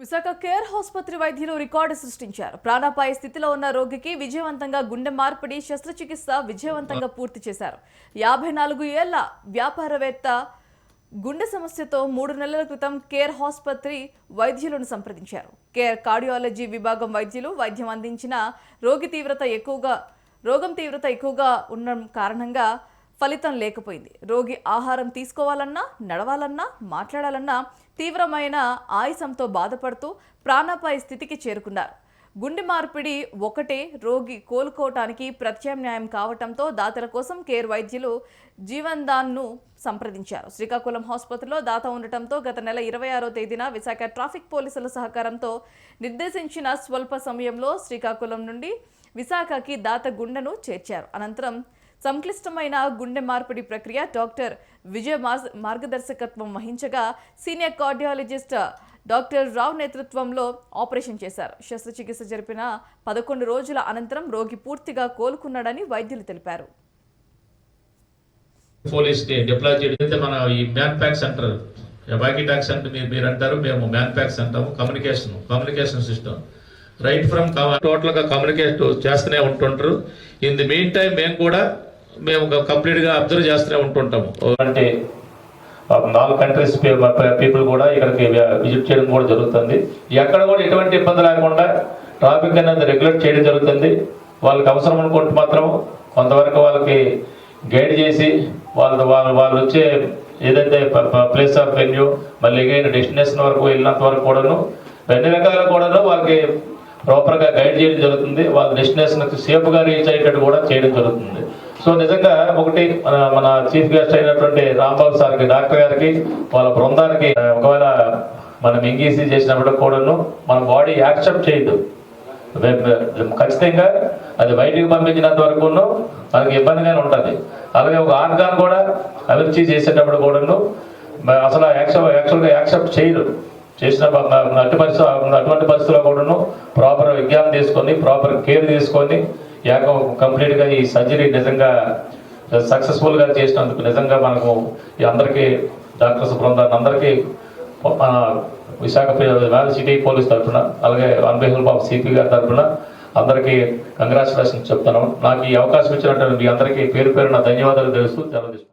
Visakha care ఆసుపత్రి వైద్యులు record సృష్టించారు. ప్రాణాపాయ స్థితిలో ఉన్న రోగికి విజయవంతంగా గుండె మార్పిడి శస్త్రచికిత్స విజయవంతంగా పూర్తి చేశారు. యాభై నాలుగు ఏళ్ళ వ్యాపారవేత్త గుండె సమస్యతో మూడు నెలల క్రితం కేర్ ఆసుపత్రి వైద్యులను సంప్రదించారు. కేర్ కార్డియాలజీ విభాగం వైద్యులు వైద్యం అందించిన రోగి తీవ్రత ఎక్కువగా రోగం తీవ్రత ఎక్కువగా ఉన్న కారణంగా ఫలితం లేకపోయింది. రోగి ఆహారం తీసుకోవాలన్నా నడవాలన్నా మాట్లాడాలన్నా తీవ్రమైన ఆయాసంతో బాధపడుతూ ప్రాణాపాయ స్థితికి చేరుకున్నారు. గుండె మార్పిడి ఒకటే రోగి కోలుకోవటానికి ప్రత్యామ్నాయం కావటంతో దాతల కోసం కేర్ వైద్యులు జీవన్ దాన్ను సంప్రదించారు. శ్రీకాకుళం ఆసుపత్రిలో దాత ఉండటంతో గత నెల ఇరవై ఆరో తేదీన విశాఖ ట్రాఫిక్ పోలీసుల సహకారంతో నిర్దేశించిన స్వల్ప సమయంలో శ్రీకాకుళం నుండి విశాఖకి దాత గుండెను చేర్చారు. అనంతరం సంక్లిష్టమైన గుండె మార్పిడి ప్రక్రియ డాక్టర్ విజయ మార్గదర్శకత్వం వహించగా సీనియర్ కార్డియాలజిస్ట్ డాక్టర్ రావ్ నేతృత్వంలో ఆపరేషన్ చేశారు. శస్త్రచికిత్స జరిపిన పదకొండు రోజుల అనంతరం రోగి పూర్తిగా కోలుకున్నాడని వైద్యులు తెలిపారు. పోలీస్ డిప్లాయ్ చేయడం మన ఈ మ్యాన్ ప్యాక్స్ అంటారు వాకీ టాక్స్ అంటే మీరు మీరు అంటారు మేము మ్యాన్ ప్యాక్స్ అంటాము communication communication system right from టోటల్గా కమ్యూనికేట్ చేస్తూనే ఉంటుంటారు ఇన్ ది మెయిన్ టైం మేము కూడా మేము కంప్లీట్గా అబ్జర్వ్ చేస్తూనే ఉంటుంటాము. అంటే నాలుగు కంట్రీస్ పీపుల్ కూడా ఇక్కడికి విజిట్ చేయడం కూడా జరుగుతుంది. ఎక్కడ కూడా ఎటువంటి ఇబ్బంది లేకుండా ట్రాఫిక్ అనేది రెగ్యులేట్ చేయడం జరుగుతుంది. వాళ్ళకి అవసరం అనుకుంటే మాత్రం కొంతవరకు వాళ్ళకి గైడ్ చేసి వాళ్ళు వాళ్ళు వాళ్ళు వచ్చే ఏదైతే ప్లేస్ ఆఫ్ వెన్యూ మళ్ళీ ఎగైన్ డెస్టినేషన్ వరకు వెళ్ళినంత వరకు కూడాను అన్ని రకాల కూడాను వాళ్ళకి ప్రాపర్గా గైడ్ చేయడం జరుగుతుంది. వాళ్ళ డెస్టినేషన్కి సేఫ్గా రీచ్ అయ్యేటట్టు కూడా చేయడం జరుగుతుంది. సో నిజంగా ఒకటి మన మన చీఫ్ గెస్ట్ అయినటువంటి రాంబాబు సార్కి డాక్టర్ గారికి వాళ్ళ బృందానికి ఒకవేళ మనం ఎంగీసీ చేసినప్పుడు కూడాను మన బాడీ యాక్సెప్ట్ చేయదు. ఖచ్చితంగా అది బయటికి పంపించినంత వరకు మనకి ఇబ్బందిగానే ఉంటుంది. అలాగే ఒక ఆర్గాన్ కూడా అభివృద్ధి చేసేటప్పుడు కూడాను అసలు యాక్సెప్ట్ యాక్చువల్గా యాక్సెప్ట్ చేయరు. చేసిన అటు పరిస్థితి అటువంటి పరిస్థితుల్లో కూడాను ప్రాపర్ విజ్ఞానం తీసుకొని ప్రాపర్ కేర్ తీసుకొని యాగం కంప్లీట్గా ఈ సర్జరీ నిజంగా సక్సెస్ఫుల్గా చేసినందుకు నిజంగా మనకు ఈ అందరికీ డాక్టర్స్ బృందాన్ని అందరికీ మన విశాఖ సిటీ పోలీస్ తరఫున అలాగే ఆన్ బిహాఫ్ ఆఫ్ సిపి గారి తరఫున అందరికీ కంగ్రాచులేషన్స్ చెప్తున్నాను నాకు ఈ అవకాశం ఇచ్చినటువంటి మీ అందరికీ పేరు పేరున ధన్యవాదాలు తెలుస్తూ సెలవు